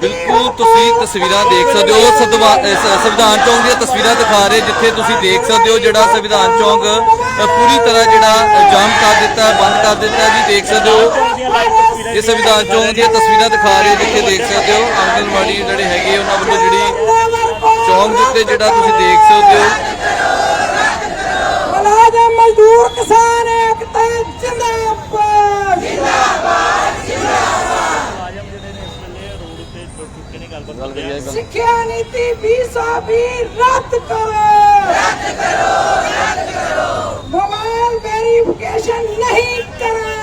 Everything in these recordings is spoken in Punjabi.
ਬਿਲਕੁਲ ਤੁਸੀਂ ਤਸਵੀਰਾਂ ਦੇਖ ਸਕਦੇ ਹੋ ਸੰਵਿਧਾਨ ਚੌਂਕ ਦੀਆਂ ਤਸਵੀਰਾਂ ਦਿਖਾ ਰਹੇ ਜਿੱਥੇ ਤੁਸੀਂ ਦੇਖ ਸਕਦੇ ਹੋ ਜਿਹੜਾ ਸੰਵਿਧਾਨ ਚੌਂਕ ਪੂਰੀ ਤਰ੍ਹਾਂ ਜਿਹੜਾ ਜਾਮ ਕਰ ਦਿੱਤਾ ਬੰਦ ਕਰ ਦਿੱਤਾ ਹੈ, ਜੀ ਦੇਖ ਸਕਦੇ ਹੋ। ਇਹ ਸੰਵਿਧਾਨ ਚੌਂਕ ਦੀਆਂ ਤਸਵੀਰਾਂ ਦਿਖਾ ਰਹੇ ਜਿੱਥੇ ਦੇਖ ਸਕਦੇ ਹੋ ਆਂਗਨਵਾੜੀ ਜਿਹੜੇ ਹੈਗੇ ਉਹਨਾਂ ਵੱਲੋਂ ਜਿਹੜੀ ਚੌਂਕ ਦੇ ਉੱਤੇ ਜਿਹੜਾ ਤੁਸੀਂ ਦੇਖ ਸਕਦੇ ਹੋ। ਮਜ਼ਦੂਰ ਕਿਸਾਨ ਏਕਤਾ ਜਿੰਦਾਬਾਦ ਜਿੰਦਾਬਾਦ ਮੁਲਾਜ਼ਮ ਜਿਹੜੇ ਨੇ ਇਸ ਵੇਲੇ ਰੋਡ ਉੱਤੇ ਟੁੱਟ ਚੁੱਕੇ ਨੇ ਗੱਲਬਾਤ ਗੱਲ ਕਰੀਏ ਗੱਲ। ਸਿੱਖਿਆ ਨੀਤੀ 2020 ਰੱਦ ਕਰੋ। ਰੱਦ ਕਰੋ ਰੱਦ ਕਰੋ। ਮੋਬਾਈਲ ਵੈਰੀਫਿਕੇਸ਼ਨ ਨਹੀਂ ਕਰਾਂਗੇ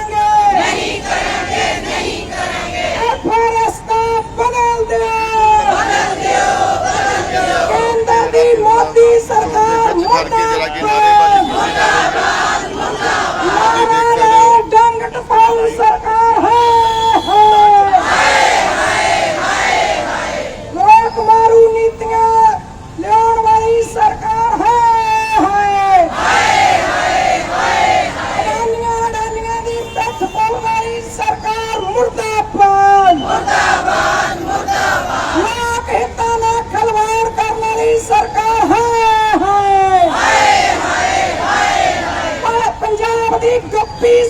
ਦੀ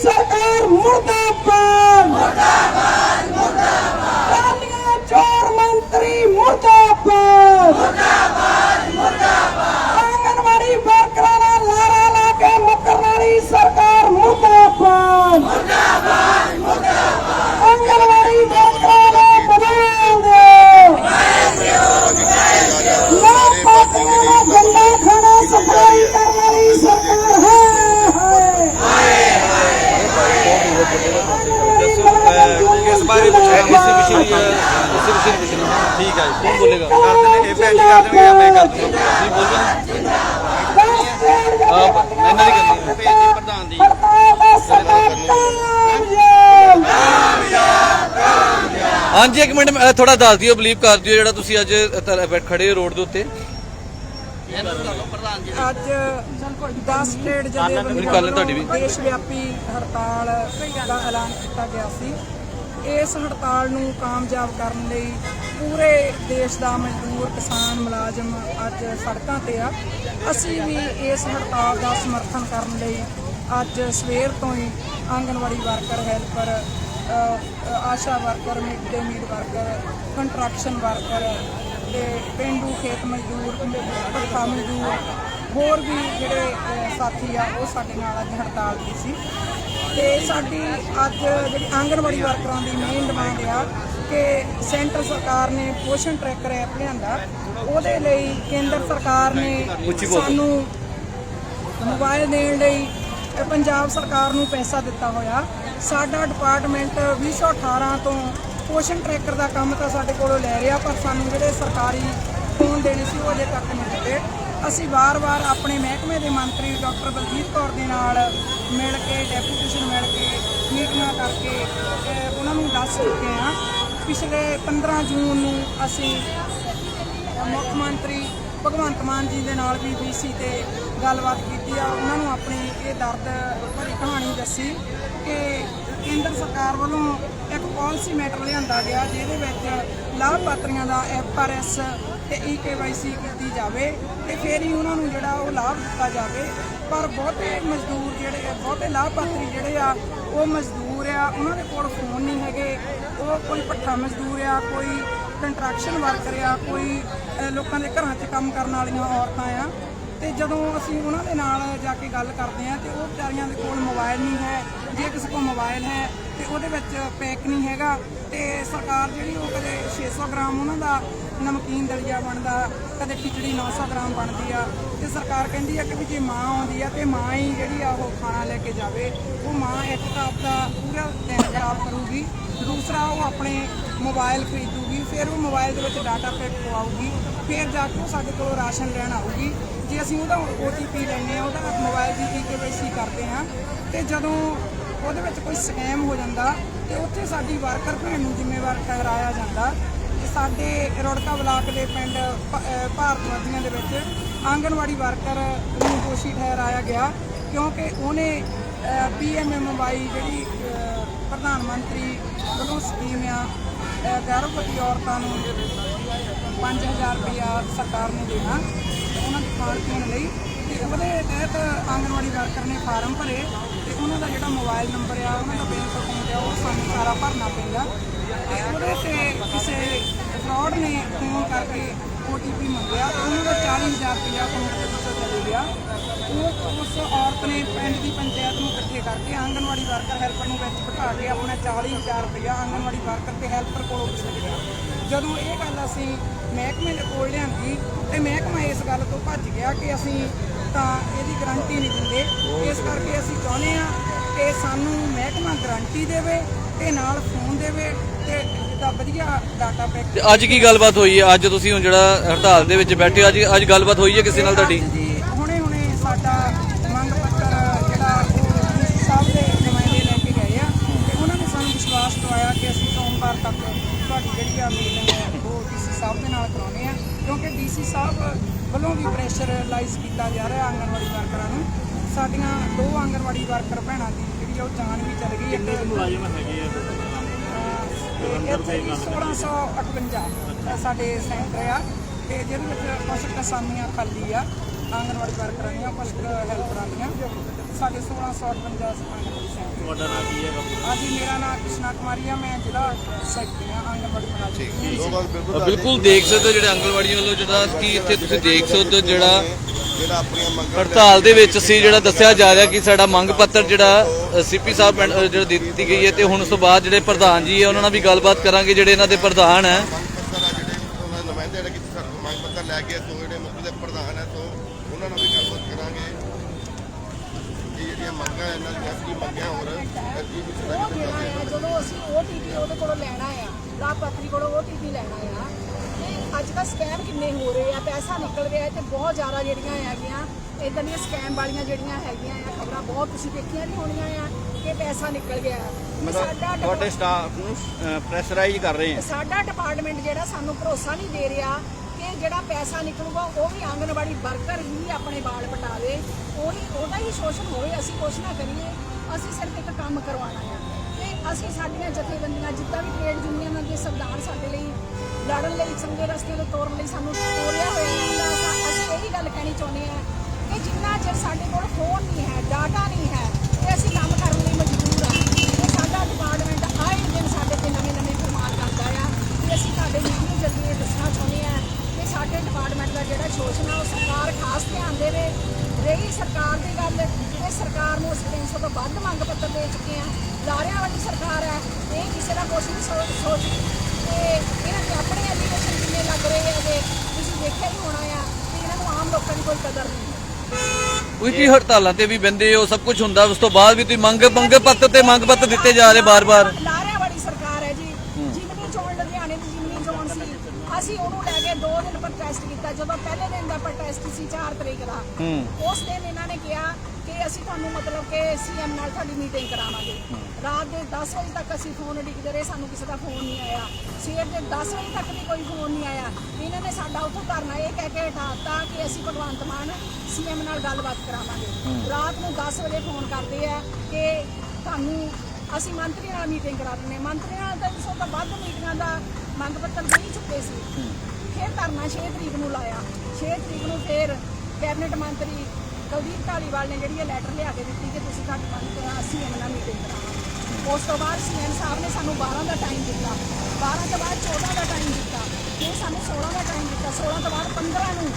ਦੱਸੋ ਕਿਸ ਬਾਰੇ ਪੁੱਛਣਾ ਕਿਸੇ ਵਿਸ਼ੇ ਦੀ ਅ, ਵਿਸ਼ੇ ਦੀ ਪੁੱਛਣਾ ਠੀਕ ਹੈ ਕੌਣ ਬੋਲੇਗਾ ਕਰ ਦਿੰਦੇ ਇਹ ਭੈਣ ਜੀ ਕਰ ਦੇਣਗੇ ਮੈਂ ਕਰ ਦੂੰਗਾ ਤੁਸੀਂ ਬੋਲੋ ਆਪ ਇਹਨਾਂ ਦੀ ਕਰਨੀ ਹੈ ਪ੍ਰਧਾਨ ਦੀ ਹਾਂਜੀ ਇੱਕ ਮਿੰਟ ਥੋੜਾ ਦੱਸ ਦਿਓ ਬਲੀਵ ਕਰ ਦਿਓ ਜਿਹੜਾ ਤੁਸੀਂ ਅੱਜ ਖੜੇ ਹੋ ਰੋਡ ਦੇ ਉੱਤੇ। ਅੱਜ 10 ਸਟੇਟ ਜਥੇਬੰਦੀਆਂ। ਦੇਸ਼ ਵਿਆਪੀ ਹੜਤਾਲ ਦਾ ਐਲਾਨ ਕੀਤਾ ਗਿਆ ਸੀ ਇਸ ਹੜਤਾਲ ਨੂੰ ਕਾਮਯਾਬ ਕਰਨ ਲਈ ਪੂਰੇ ਦੇਸ਼ ਦਾ ਮਜ਼ਦੂਰ ਕਿਸਾਨ ਮੁਲਾਜ਼ਮ ਅੱਜ ਸੜਕਾਂ ਤੇ ਆ ਅਸੀਂ ਵੀ ਇਸ ਹੜਤਾਲ ਦਾ ਸਮਰਥਨ ਕਰਨ ਲਈ ਅੱਜ ਸਵੇਰ ਤੋਂ ਹੀ anganwadi worker helper ASHA worker mid day meal worker construction worker ਤੇ ਪਿੰਡੂ ਖੇਤ ਮਜ਼ਦੂਰ ਭੱਠਾ ਮਜ਼ਦੂਰ ਹੋਰ ਵੀ ਜਿਹੜੇ ਸਾਥੀ ਆ ਉਹ ਸਾਡੇ ਨਾਲ ਅੱਜ ਹੜਤਾਲ ਤੇ ਸੀ। ਤੇ ਸਾਡੀ ਅੱਜ ਜਿਹੜੀ ਆਂਗਨਵਾੜੀ ਵਰਕਰਾਂ ਦੀ ਮੇਨ ਡਿਮਾਂਡ ਆ ਕਿ ਸੈਂਟਰ ਸਰਕਾਰ ਨੇ ਪੋਸ਼ਣ ਟਰੈਕਰ ਐਪ ਲਿਆਂਦਾ। ਉਹਦੇ ਲਈ ਕੇਂਦਰ ਸਰਕਾਰ ਨੇ। ਸਾਨੂੰ ਮੋਬਾਈਲ ਦੇਣ ਲਈ ਪੰਜਾਬ ਸਰਕਾਰ ਨੂੰ ਪੈਸਾ ਦਿੱਤਾ ਹੋਇਆ। ਸਾਡਾ ਡਿਪਾਰਟਮੈਂਟ 2018 ਤੋਂ ਪੋਸ਼ਨ ਟਰੈਕਰ ਦਾ ਕੰਮ ਤਾਂ ਸਾਡੇ ਕੋਲੋਂ ਲੈ ਰਿਹਾ, ਪਰ ਸਾਨੂੰ ਜਿਹੜੇ ਸਰਕਾਰੀ ਫੋਨ ਦੇਣੇ ਸੀ ਉਹ ਅਜੇ ਤੱਕ ਨਹੀਂ ਦਿੱਤੇ। ਅਸੀਂ ਵਾਰ-ਵਾਰ ਆਪਣੇ ਮਹਿਕਮੇ ਦੇ ਮੰਤਰੀ ਡਾਕਟਰ ਬਲਜੀਤ ਕੌਰ ਦੇ ਨਾਲ ਮਿਲ ਕੇ, ਡੈਪੂਟੇਸ਼ਨ ਮਿਲ ਕੇ, ਮੀਟਿੰਗਾਂ ਕਰਕੇ ਉਹਨਾਂ ਨੂੰ ਦੱਸ ਚੁੱਕੇ ਹਾਂ। ਪਿਛਲੇ 15 ਜੂਨ ਨੂੰ ਅਸੀਂ ਮੁੱਖ ਮੰਤਰੀ ਭਗਵੰਤ ਮਾਨ ਜੀ ਦੇ ਨਾਲ ਵੀ ਬੀਸੀ ਤੇ ਗੱਲਬਾਤ ਕੀਤੀ ਆ। ਉਹਨਾਂ ਨੂੰ ਆਪਣੀ ਇਹ ਦਰਦ ਭਰੀ ਕਹਾਣੀ ਦੱਸੀ ਕਿ ਕੇਂਦਰ ਸਰਕਾਰ ਵੱਲੋਂ ਇੱਕ ਪਾਲਿਸੀ ਮੈਟਰ ਲਿਆਂਦਾ ਗਿਆ, ਜਿਹਦੇ ਵਿੱਚ ਲਾਭਪਾਤਰੀਆਂ ਦਾ ਐਫਆਰਐਸ ਤੇ ਈਕੇਵਾਈਸੀ ਕੀਤੀ ਜਾਵੇ ਤੇ ਫਿਰ ਹੀ ਉਹਨਾਂ ਨੂੰ ਜਿਹੜਾ ਉਹ ਲਾਭ ਦਿੱਤਾ ਜਾਵੇ। ਪਰ ਬਹੁਤੇ ਮਜ਼ਦੂਰ ਜਿਹੜੇ ਬਹੁਤੇ ਲਾਭਪਾਤਰੀ ਜਿਹੜੇ ਆ, ਉਹ ਮਜ਼ਦੂਰ ਆ, ਉਹਨਾਂ ਦੇ ਕੋਲ ਫੋਨ ਨਹੀਂ ਹੈਗੇ। ਉਹ ਕੋਈ ਭੱਠਾ ਮਜ਼ਦੂਰ ਆ, ਕੋਈ ਕੰਟਰੈਕਸ਼ਨ ਵਰਕਰ ਆ, ਕੋਈ ਲੋਕਾਂ ਦੇ ਘਰਾਂ 'ਚ ਕੰਮ ਕਰਨ ਵਾਲੀਆਂ ਔਰਤਾਂ ਆ। ਤੇ ਜਦੋਂ ਅਸੀਂ ਉਹਨਾਂ ਦੇ ਨਾਲ ਜਾ ਕੇ ਗੱਲ ਕਰਦੇ ਆ ਤੇ ਉਹ ਵਿਚਾਰੀਆਂ ਦੇ ਕੋਲ ਮੋਬਾਈਲ ਨਹੀਂ ਹੈ, ਜੇ ਕਿਸੇ ਕੋਲ ਮੋਬਾਈਲ ਹੈ ਤੇ ਉਹਦੇ ਵਿੱਚ ਪੈਕ ਨਹੀਂ ਹੈਗਾ ਤੇ ਸਰਕਾਰ ਜਿਹੜੀ ਉਹ ਕਦੇ 600 ਗ੍ਰਾਮ ਉਹਨਾਂ ਦਾ ਨਮਕੀਨ ਦਲੀਆ ਬਣਦਾ, ਕਦੇ ਖਿਚੜੀ 900 ਗ੍ਰਾਮ ਬਣਦੀ ਆ, ਤੇ ਸਰਕਾਰ ਕਹਿੰਦੀ ਆ ਕਿ ਵੀ ਜੇ ਮਾਂ ਆਉਂਦੀ ਆ, ਤੇ ਮਾਂ ਹੀ ਜਿਹੜੀ ਆ ਉਹ ਖਾਣਾ ਲੈ ਕੇ ਜਾਵੇ। ਉਹ ਮਾਂ ਇੱਕ ਤਾਂ ਆਪਦਾ ਪੂਰਾ ਦਿਨ ਖਰਾਬ ਕਰੂਗੀ, ਦੂਸਰਾ ਉਹ ਆਪਣੇ ਮੋਬਾਈਲ ਖਰੀਦੂਗੀ, ਫਿਰ ਉਹ ਮੋਬਾਈਲ ਦੇ ਵਿੱਚ ਡਾਟਾ ਪੈਕ ਪਵਾਉਗੀ ਫਿਰ ਜਾ ਕੇ ਉਹ ਸਾਡੇ ਕੋਲ ਰਾਸ਼ਨ ਲੈਣ ਆਊਗੀ। ਜੇ ਅਸੀਂ ਉਹਦਾ OTP ਲੈਂਦੇ ਆ ਉਹਦਾ ਮੋਬਾਈਲ ਦੀ KYC ਕਰਦੇ ਹਾਂ, ਤੇ ਜਦੋਂ ਉਹਦੇ ਵਿੱਚ ਕੋਈ ਸਕੈਮ ਹੋ ਜਾਂਦਾ, ਤੇ ਉੱਥੇ ਸਾਡੀ ਵਰਕਰ ਭੈਣ ਨੂੰ ਜ਼ਿੰਮੇਵਾਰ ਠਹਿਰਾਇਆ ਜਾਂਦਾ ਸਾਡੇ ਰੋੜਕਾ ਬਲਾਕ ਦੇ ਪਿੰਡ ਭ- ਭਾਰਤਵਾਦੀਆਂ ਦੇ ਵਿੱਚ ਆਂਗਣਵਾੜੀ ਵਰਕਰ ਨੂੰ ਦੋਸ਼ੀ ਠਹਿਰਾਇਆ ਗਿਆ ਕਿਉਂਕਿ ਉਹਨੇ ਪੀਐਮਐਮਵਾਈ ਜਿਹੜੀ ਪ੍ਰਧਾਨ ਮੰਤਰੀ ਵੱਲੋਂ ਸਕੀਮ ਆ, ਅਹ, ਗਰਭਵਤੀ ਔਰਤਾਂ ਨੂੰ 5000 ਰੁਪਇਆ ਸਰਕਾਰ ਨੇ ਦੇਣਾ, ਉਹਨਾਂ ਦੇ ਖਾਣ ਪੀਣ ਲਈ ਤੇ ਉਹਦੇ ਤਹਿਤ ਆਂਗਣਵਾੜੀ ਵਰਕਰ ਨੇ ਫਾਰਮ ਭਰੇ ਉਹਨਾਂ ਦਾ ਜਿਹੜਾ ਮੋਬਾਈਲ ਨੰਬਰ ਆ, ਉਹਨਾਂ ਦਾ ਬੈਂਕ ਅਕਾਊਂਟ ਆ ਉਹ ਸਾਨੂੰ ਸਾਰਾ ਭਰਨਾ ਪੈਂਦਾ। ਤੇ ਉਹਦੇ ਤੇ ਕਿਸੇ ਫਰਾਡ ਨੇ ਫੋਨ ਕਰਕੇ OTP ਮੰਗਿਆ ਉਹਨਾਂ ਦਾ 40000 ਰੁਪਇਆ ਅਕਾਊਂਟ ਦੇ ਵਿੱਚੋਂ ਚਲੇ ਗਿਆ ਉਹ ਉਸ ਔਰਤ ਨੇ ਪਿੰਡ ਦੀ ਪੰਚਾਇਤ ਨੂੰ ਇਕੱਠੇ ਕਰਕੇ ਆਂਗਨਵਾੜੀ ਵਰਕਰ ਹੈਲਪਰ ਨੂੰ ਵਿੱਚ ਬਿਠਾ ਕੇ ਆਪਣਾ 40000 ਰੁਪਇਆ ਆਂਗਨਵਾੜੀ ਵਰਕਰ ਤੇ ਹੈਲਪਰ ਕੋਲੋਂ ਵਸੂਲ ਲਿਆ ਜਦੋਂ ਇਹ ਗੱਲ ਅਸੀਂ ਮਹਿਕਮੇ ਦੇ ਕੋਲ ਲਿਆਂਦੀ, ਤੇ ਮਹਿਕਮਾ ਇਸ ਗੱਲ ਤੋਂ ਭੱਜ ਗਿਆ ਕਿ ਅਸੀਂ ਤਾਂ ਇਹਦੀ ਗਾਰੰਟੀ ਨਹੀਂ ਦਿੰਦੇ। ਇਸ ਕਰਕੇ ਅਸੀਂ ਚਾਹੁੰਦੇ ਆ ਕਿ ਸਾਨੂੰ ਮਹਿਕਮਾ ਗਾਰੰਟੀ ਦੇਵੇ ਤੇ ਨਾਲ ਫੋਨ ਦੇਵੇ ਤੇ ਜਿੱਦਾਂ ਵਧੀਆ ਡਾਟਾ ਪੈਕ ਤੇ ਅੱਜ ਕੀ ਗੱਲਬਾਤ ਹੋਈ ਹੈ? ਅੱਜ ਤੁਸੀਂ ਹੁਣ ਜਿਹੜਾ ਹੜਤਾਲ ਦੇ ਵਿੱਚ ਬੈਠੇ ਹੋ ਅੱਜ ਅੱਜ ਗੱਲਬਾਤ ਹੋਈ ਹੈ ਕਿਸੇ ਨਾਲ ਤੁਹਾਡੀ? ਹੁਣੇ ਹੁਣੇ ਸਾਡਾ ਮੰਗ ਪੱਤਰ ਜਿਹੜਾ ਉਹ ਡੀਸੀ ਸਾਹਿਬ ਦੇ ਨੁਮਾਇੰਦੇ ਲੈ ਕੇ ਗਏ ਆ ਤੇ ਉਹਨਾਂ ਨੇ ਸਾਨੂੰ ਵਿਸ਼ਵਾਸ ਦਿਵਾਇਆ ਕਿ ਅਸੀਂ ਸੋਮਵਾਰ ਤੱਕ ਤੁਹਾਡੀ ਜਿਹੜੀ ਆ ਮੀਟਿੰਗ ਹੈ ਉਹ ਡੀਸੀ ਸਾਹਿਬ ਦੇ ਨਾਲ ਕਰਾਉਣੇ ਆ। ਕਿਉਂਕਿ ਡੀਸੀ ਸਾਹਿਬ ਵੱਲੋਂ ਵੀ ਪ੍ਰੈਸ਼ਰ ਲਾਈਜ਼ ਕੀਤਾ ਜਾ ਰਿਹਾ ਆਂਗਨਵਾੜੀ ਵਰਕਰਾਂ ਨੂੰ। ਸਾਡੀਆਂ ਦੋ ਆਂਗਨਵਾੜੀ ਵਰਕਰ ਭੈਣਾਂ ਦੀ ਜਿਹੜੀ ਉਹ ਜਾਨ ਵੀ ਚਲ ਗਈ ਇੱਕ ਮੁਲਾਜ਼ਮ ਹੈਗੇ ਆ? ਇੱਥੇ ਵੀ 1658 ਸਾਡੇ ਸੈਂਟਰ ਆ। ਤੇ ਜਿਹਦੇ ਵਿੱਚ ਕੁਝ ਅਸਾਮੀਆਂ ਖਾਲੀ ਆ। ਆਂਗਨਵਾੜੀ ਵਰਕਰਾਂ ਦੀਆਂ ਕੁਝ ਹੈਲਪਰਾਂ ਦੀਆਂ। ਸਾਡੇ 1658 ਆਂਗਨਵਾੜੀ ਸੈਂਟਰ ਤੁਹਾਡਾ ਨਾਂ ਕੀ ਹੈਗਾ ਹਾਂਜੀ ਮੇਰਾ ਨਾਮ ਕ੍ਰਿਸ਼ਨਾ ਕੁਮਾਰੀ ਆ। ਮੈਂ ਜ਼ਿਲ੍ਹਾ ਸੈਕਟਰੀ ਆ ਆਂਗਨਵਾੜੀ ਮੁਲਾਜ਼ਮ ਬਿਲਕੁਲ ਦੇਖ ਸਕਦੇ ਹੋ ਜਿਹੜੇ ਆਂਗਣਵਾੜੀ ਵੱਲੋਂ ਜਿਹੜਾ ਕਿ ਇੱਥੇ ਤੁਸੀਂ ਦੇਖ ਸਕਦੇ ਹੋ ਜਿਹੜਾ ਜਿਹੜਾ ਆਪਣੀਆਂ ਮੰਗਾਂ ਹੜਤਾਲ ਦੇ ਵਿੱਚ ਸੀ ਜਿਹੜਾ ਦੱਸਿਆ ਜਾ ਰਿਹਾ ਕਿ ਸਾਡਾ ਮੰਗ ਪੱਤਰ ਜਿਹੜਾ ਸੀਪੀ ਸਾਹਿਬ ਜਿਹੜਾ ਦੇ ਦਿੱਤੀ ਗਈ ਹੈ ਤੇ ਹੁਣ ਉਸ ਤੋਂ ਬਾਅਦ ਜਿਹੜੇ ਪ੍ਰਧਾਨ ਜੀ ਹੈ ਉਹਨਾਂ ਨਾਲ ਵੀ ਗੱਲਬਾਤ ਕਰਾਂਗੇ ਜਿਹੜੇ ਇਹਨਾਂ ਦੇ ਪ੍ਰਧਾਨ ਹੈ ਮੰਗ ਪੱਤਰ ਆ ਜਿਹੜੇ ਉਹਨਾਂ ਦੇ ਨੁਮਾਇੰਦੇ ਜਿਹੜੇ ਕਿ ਸਾਡੇ ਮੰਗ ਪੱਤਰ ਲੈ ਕੇ ਸੋ ਜਿਹੜੇ ਮੁੱਖ ਦੇ ਪ੍ਰਧਾਨ ਹੈ ਸੋ ਉਹਨਾਂ ਨਾਲ ਵੀ ਗੱਲਬਾਤ ਕਰਾਂਗੇ। ਕਿ ਜਿਹੜੀਆਂ ਮੰਗਾਂ ਇਹਨਾਂ ਦੀਆਂ ਕੀ ਮੰਗਾਂ ਹੋਰ ਕੀ ਉਹ ਦੇਣਾ ਆ ਜਦੋਂ ਅਸੀਂ OTP ਉਹਦੇ ਕੋਲੋਂ ਲੈਣਾ ਆ ਲਾਭਪਾਤਰੀ ਕੋਲੋਂ OTP ਲੈਣਾ ਆ ਤੇ ਅੱਜ ਕੱਲ੍ਹ ਸਕੈਮ ਕਿੰਨੇ ਹੋ ਰਹੇ ਆ ਪੈਸਾ ਨਿਕਲ ਰਿਹਾ ਤੇ ਬਹੁਤ ਜ਼ਿਆਦਾ ਜਿਹੜੀਆਂ ਹੈਗੀਆਂ ਇਦਾਂ ਦੀਆਂ ਸਕੈਮ ਵਾਲੀਆਂ ਜਿਹੜੀਆਂ ਹੈਗੀਆਂ ਆ ਖਬਰਾਂ ਬਹੁਤ ਤੁਸੀਂ ਦੇਖੀਆਂ ਵੀ ਹੋਣੀਆਂ ਆ ਕਿ ਪੈਸਾ ਨਿਕਲ ਗਿਆ। ਸਾਡਾ ਤੁਹਾਡੇ ਸਟਾਫ ਨੂੰ ਪ੍ਰੈਸ਼ਰਾਈਜ਼ ਕਰ ਰਹੇ ਆ। ਸਾਡਾ ਡਿਪਾਰਟਮੈਂਟ ਜਿਹੜਾ ਸਾਨੂੰ ਭਰੋਸਾ ਨਹੀਂ ਦੇ ਰਿਹਾ ਜਿਹੜਾ ਪੈਸਾ ਨਿਕਲੂਗਾ, ਉਹ ਵੀ ਆਂਗਨਵਾੜੀ ਵਰਕਰ ਹੀ ਆਪਣੇ ਵਾਲ ਪਟਾਵੇ। ਉਹੀ, ਉਹਦਾ ਹੀ ਸ਼ੋਸ਼ਣ ਹੋਵੇ, ਅਸੀਂ ਕੁਛ ਨਾ ਕਰੀਏ, ਅਸੀਂ ਸਿਰਫ ਇੱਕ ਕੰਮ ਕਰਵਾਉਣਾ ਆ। ਤੇ ਅਸੀਂ ਸਾਡੀਆਂ ਜਥੇਬੰਦੀਆਂ, ਜਿੱਦਾਂ ਵੀ ਟ੍ਰੇਡ ਯੂਨੀਅਨਾਂ ਦੇ ਸੰਵਿਧਾਨ ਸਾਡੇ ਲਈ ਲੜਨ ਲਈ, ਚੰਗੇ ਰਸਤੇ ਤੋਂ ਤੋਰਨ ਲਈ ਸਾਨੂੰ ਤੋਰਿਆ ਹੋਇਆ ਹੁੰਦਾ ਤਾਂ ਅਸੀਂ ਇਹੀ ਗੱਲ ਕਹਿਣੀ ਚਾਹੁੰਦੇ ਹਾਂ ਕਿ ਜਿੰਨਾ ਚਿਰ ਸਾਡੇ ਕੋਲ ਫੋਨ ਨਹੀਂ ਹੈ ਡਾਟਾ ਨਹੀਂ ਹੈ, ਤੇ ਅਸੀਂ ਕੰਮ ਕਰਨ ਲਈ ਮਜਬੂਰ ਹਾਂ। ਤੇ ਸਾਡਾ ਡਿਪਾਰਟਮੈਂਟ ਆਏ ਦਿਨ ਸਾਡੇ ਤੇ ਨਵੇਂ ਨਵੇਂ ਫਰਮਾਨ ਕਰਦਾ ਆ ਤੇ ਅਸੀਂ ਤੁਹਾਡੇ ਮੀਡੀਆ ਜਰੀਏ ਦੱਸਣਾ ਚਾਹੁੰਦੇ ਆ ਕਿ ਸਾਡੇ ਡਿਪਾਰਟਮੈਂਟ ਦਾ ਉਹ ਸਰਕਾਰ ਖਾਸ ਧਿਆਨ ਦੇਵੇ। ਰਹੀ ਸਰਕਾਰ ਦੀ ਗੱਲ, ਤੇ ਸਰਕਾਰ ਨੂੰ ਅਸੀਂ 300 ਤੋਂ ਵੱਧ ਮੰਗ ਪੱਤਰ ਦੇ ਚੁੱਕੇ ਆ ਲਾਰਿਆਂ ਵਾਲੀ ਸਰਕਾਰ ਹੈ, ਇਹ ਕਿਸੇ ਦਾ ਕੁਛ ਨਹੀਂ ਸੋਚ ਸੋਚ ਤੇ ਇਹਨਾਂ ਦੇ ਆਪਣੇ ਐਲੀਗੇਸ਼ਨ ਕਿੰਨੇ ਲੱਗ ਰਹੇ ਹੈਗੇ ਤੁਸੀਂ ਦੇਖਿਆ ਹੀ ਹੋਣਾ ਆ ਤੇ ਇਹਨਾਂ ਨੂੰ ਆਮ ਲੋਕਾਂ ਦੀ ਕੋਈ ਕਦਰ ਨਹੀਂ। ਕੋਈ ਕੀ ਹੜਤਾਲਾਂ ਤੇ ਵੀ ਬੰਦੇ ਹੋ ਸਭ ਕੁਝ ਹੁੰਦਾ, ਉਸ ਤੋਂ ਬਾਅਦ ਵੀ ਤੁਸੀਂ ਮੰਗ ਮੰਗ ਪੱਤਰ ਤੇ ਮੰਗ ਪੱਤਰ ਦਿੱਤੇ ਜਾ ਰਹੇ ਬਾਰ-ਬਾਰ ਲਾਰਿਆਂ ਵਾਲੀ ਸਰਕਾਰ ਹੈ ਜੀ ਜਿਮਨੀ ਚੋਣ ਲੁਧਿਆਣੇ ਦੀ ਜਿਮਨੀ ਚੋਣ ਸੀ ਅਸੀਂ ਉਹਨੂੰ ਲੈ ਕੇ 2 ਦਿਨ ਪ੍ਰੋਟੈਸਟ ਕੀਤਾ। ਜਦੋਂ ਪਹਿਲੇ ਦਿਨ ਦਾ ਪ੍ਰੋਟੈਸਟ ਸੀ 4 ਤਰੀਕ ਦਾ ਉਸ ਦਿਨ ਇਹਨਾਂ ਨੇ ਕਿਹਾ ਕਿ ਅਸੀਂ ਤੁਹਾਨੂੰ ਮਤਲਬ ਕਿ ਸੀਐਮ ਨਾਲ ਤੁਹਾਡੀ ਮੀਟਿੰਗ ਕਰਾਵਾਂਗੇ। ਰਾਤ ਦੇ 10 ਵਜੇ ਤੱਕ ਅਸੀਂ ਫੋਨ ਉਡੀਕਦੇ ਰਹੇ ਸਾਨੂੰ ਕਿਸੇ ਦਾ ਫੋਨ ਨਹੀਂ ਆਇਆ। ਸਵੇਰ ਦੇ 10 ਵਜੇ ਤੱਕ ਵੀ ਕੋਈ ਫੋਨ ਨਹੀਂ ਆਇਆ। ਇਹਨਾਂ ਨੇ ਸਾਡਾ ਉੱਥੋਂ ਧਰਨਾ ਇਹ ਕਹਿ ਕੇ ਹਟਾਤਾ ਕਿ ਅਸੀਂ ਭਗਵੰਤ ਮਾਨ ਸੀਐਮ ਨਾਲ ਗੱਲਬਾਤ ਕਰਾਵਾਂਗੇ। ਰਾਤ ਨੂੰ 10 ਵਜੇ ਫੋਨ ਕਰਦੇ ਆ ਕਿ ਤੁਹਾਨੂੰ ਅਸੀਂ ਮੰਤਰੀ ਨਾਲ ਮੀਟਿੰਗ ਕਰਾ ਦਿੰਦੇ। ਮੰਤਰੀ ਨਾਲ ਤਾਂ 100 ਤੋਂ ਵੱਧ ਮੀਟਿੰਗਾਂ ਦਾ ਮੰਗ ਪੱਤਰ ਨਹੀਂ ਚੁੱਕੇ ਸੀ। ਫਿਰ ਧਰਨਾ 6 ਤਰੀਕ ਨੂੰ ਲਾਇਆ। 6 ਤਰੀਕ ਨੂੰ ਫਿਰ ਕੈਬਨਿਟ ਮੰਤਰੀ ਕੁਲਦੀਪ ਢਾਲੀਵਾਲ ਨੇ ਜਿਹੜੀ ਇਹ ਲੈਟਰ ਲਿਆ ਕੇ ਦਿੱਤੀ ਕਿ ਤੁਸੀਂ ਸਾਡੀ ਮੰਗ ਅਸੀਂ ਇਹਨਾਂ ਮੀਟਿੰਗ ਕਰਾਵਾਂਗੇ ਉਸ ਤੋਂ ਬਾਅਦ ਸੀਐਮ ਸਾਹਿਬ ਨੇ ਸਾਨੂੰ 12 ਦਾ ਟਾਈਮ ਦਿੱਤਾ। 12 ਤੋਂ ਬਾਅਦ 14 ਦਾ ਟਾਈਮ ਦਿੱਤਾ। ਫਿਰ ਸਾਨੂੰ 16 ਦਾ ਟਾਈਮ ਦਿੱਤਾ। 16 ਤੋਂ ਬਾਅਦ 15 ਨੂੰ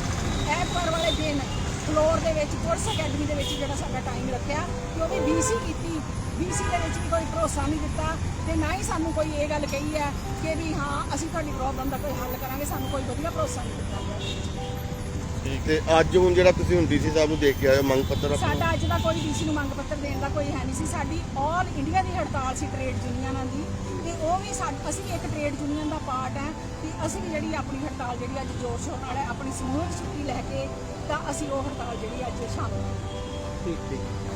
ਐਤਵਾਰ ਵਾਲੇ ਦਿਨ ਫਲੋਰ ਦੇ ਵਿੱਚ ਪੁਲਿਸ ਅਕੈਡਮੀ ਦੇ ਵਿੱਚ ਜਿਹੜਾ ਸਾਡਾ ਟਾਈਮ ਰੱਖਿਆ ਕਿ ਉਹ ਵੀ ਬੀਸੀ ਕੀਤੀ। ਬੀਸੀ ਦੇ ਵਿੱਚ ਵੀ ਕੋਈ ਭਰੋਸਾ ਨਹੀਂ ਦਿੱਤਾ ਤੇ ਨਾ ਹੀ ਸਾਨੂੰ ਕੋਈ ਇਹ ਗੱਲ ਕਹੀ ਹੈ ਕਿ ਵੀ ਹਾਂ ਅਸੀਂ ਤੁਹਾਡੀ ਪ੍ਰੋਬਲਮ ਦਾ ਕੋਈ ਹੱਲ ਕਰਾਂਗੇ ਸਾਨੂੰ ਕੋਈ ਵਧੀਆ ਭਰੋਸਾ ਨਹੀਂ ਦਿੱਤਾ ਗਿਆ। ਤੇ ਅੱਜ ਹੁਣ ਜਿਹੜਾ ਤੁਸੀਂ ਹੁਣ ਡੀਸੀ ਸਾਹਿਬ ਨੂੰ ਦੇਖ ਕੇ ਆਏ ਹੋ ਮੰਗ ਪੱਤਰ ਆਪਣਾ? ਸਾਡਾ ਅੱਜ ਦਾ ਕੋਈ ਡੀਸੀ ਨੂੰ ਮੰਗ ਪੱਤਰ ਦੇਣ ਦਾ ਕੋਈ ਹੈ ਨਹੀਂ ਸੀ। ਸਾਡੀ ਆਲ ਇੰਡੀਆ ਦੀ ਹੜਤਾਲ ਸੀ ਟ੍ਰੇਡ ਯੂਨੀਅਨਾਂ ਦੀ। ਤੇ ਉਹ ਵੀ ਸਾ- ਅਸੀਂ ਇੱਕ ਟ੍ਰੇਡ ਯੂਨੀਅਨ ਦਾ ਪਾਰਟ ਹੈ ਤੇ ਅਸੀਂ ਵੀ ਜਿਹੜੀ ਆਪਣੀ ਹੜਤਾਲ ਜਿਹੜੀ ਅੱਜ ਜ਼ੋਰ ਸ਼ੋਰ ਨਾਲ ਹੈ ਆਪਣੀ ਸਮੂਹਿਕ ਛੁੱਟੀ ਲੈ ਕੇ ਤਾਂ ਅਸੀਂ ਉਹ ਹੜਤਾਲ ਜਿਹੜੀ ਅੱਜ ਸ਼ਾਮਲ ਹਾਂ। ਠੀਕ ਠੀਕ।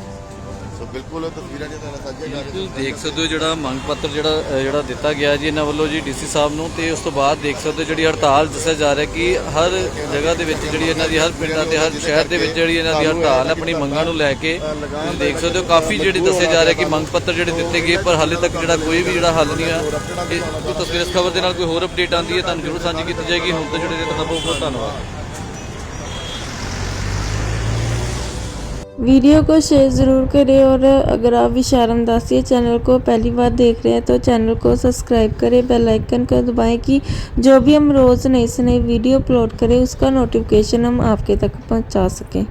ਸੋ ਬਿਲਕੁਲ ਤਸਵੀਰਾਂ ਜਿਹੜੀਆਂ ਤੁਹਾਨੂੰ ਸਾਂਝੀਆਂ ਕਰ ਬਿਲਕੁਲ ਰਹੇ ਦੇਖ ਸਕਦੇ ਹੋ ਜਿਹੜਾ ਮੰਗ ਪੱਤਰ ਜਿਹੜਾ ਅ, ਜਿਹੜਾ ਦਿੱਤਾ ਗਿਆ ਜੀ ਇਹਨਾਂ ਵੱਲੋਂ ਜੀ ਡੀਸੀ ਸਾਹਿਬ ਨੂੰ ਤੇ ਉਸ ਤੋਂ ਬਾਅਦ ਦੇਖ ਸਕਦੇ ਹੋ ਜਿਹੜੀ ਹੜਤਾਲ ਦੱਸਿਆ ਜਾ ਰਿਹਾ ਕਿ ਹਰ ਜਗ੍ਹਾ ਦੇ ਵਿੱਚ ਜਿਹੜੀ ਇਹਨਾਂ ਦੀ ਹਰ ਪਿੰਡਾਂ ਤੇ ਹਰ ਸ਼ਹਿਰ ਦੇ ਵਿੱਚ ਜਿਹੜੀ ਇਹਨਾਂ ਦੀ ਹੜਤਾਲ ਹੈ ਆਪਣੀ ਮੰਗਾਂ ਨੂੰ ਲੈ ਕੇ ਤੁਸੀਂ ਦੇਖ ਸਕਦੇ ਹੋ ਕਾਫੀ ਜਿਹੜੇ ਦੱਸਿਆ ਜਾ ਰਿਹਾ ਕਿ ਮੰਗ ਪੱਤਰ ਜਿਹੜੇ ਦਿੱਤੇ ਗਏ ਪਰ ਹਾਲੇ ਤੱਕ ਜਿਹੜਾ ਕੋਈ ਵੀ ਜਿਹੜਾ ਹੱਲ ਨਹੀਂ ਹੋਇਆ ਇਹ ਕੋਈ ਤਸਵੀਰ ਇਸ ਖਬਰ ਦੇ ਨਾਲ ਕੋਈ ਹੋਰ ਅਪਡੇਟ ਆਉਂਦੀ ਹੈ ਤੁਹਾਨੂੰ ਜ਼ਰੂਰ ਸਾਂਝੀ ਕੀਤੀ ਜਾਏਗੀ ਹੁਣ ਤੋਂ ਜਿਹੜੇ ਤੁਹਾਡਾ ਬਹੁਤ ਬਹੁਤ ਧੰਨਵਾਦ। वीडियो को शेयर ज़रूर करें और अगर आप विशारम दासिया चैनल को पहली बार देख रहे हैं तो चैनल को सब्सक्राइब करें बेल आइकन को दबाएं कि जो भी हम रोज़ नई से नई वीडियो अपलोड करें उसका नोटिफिकेशन हम आपके तक पहुंचा सकें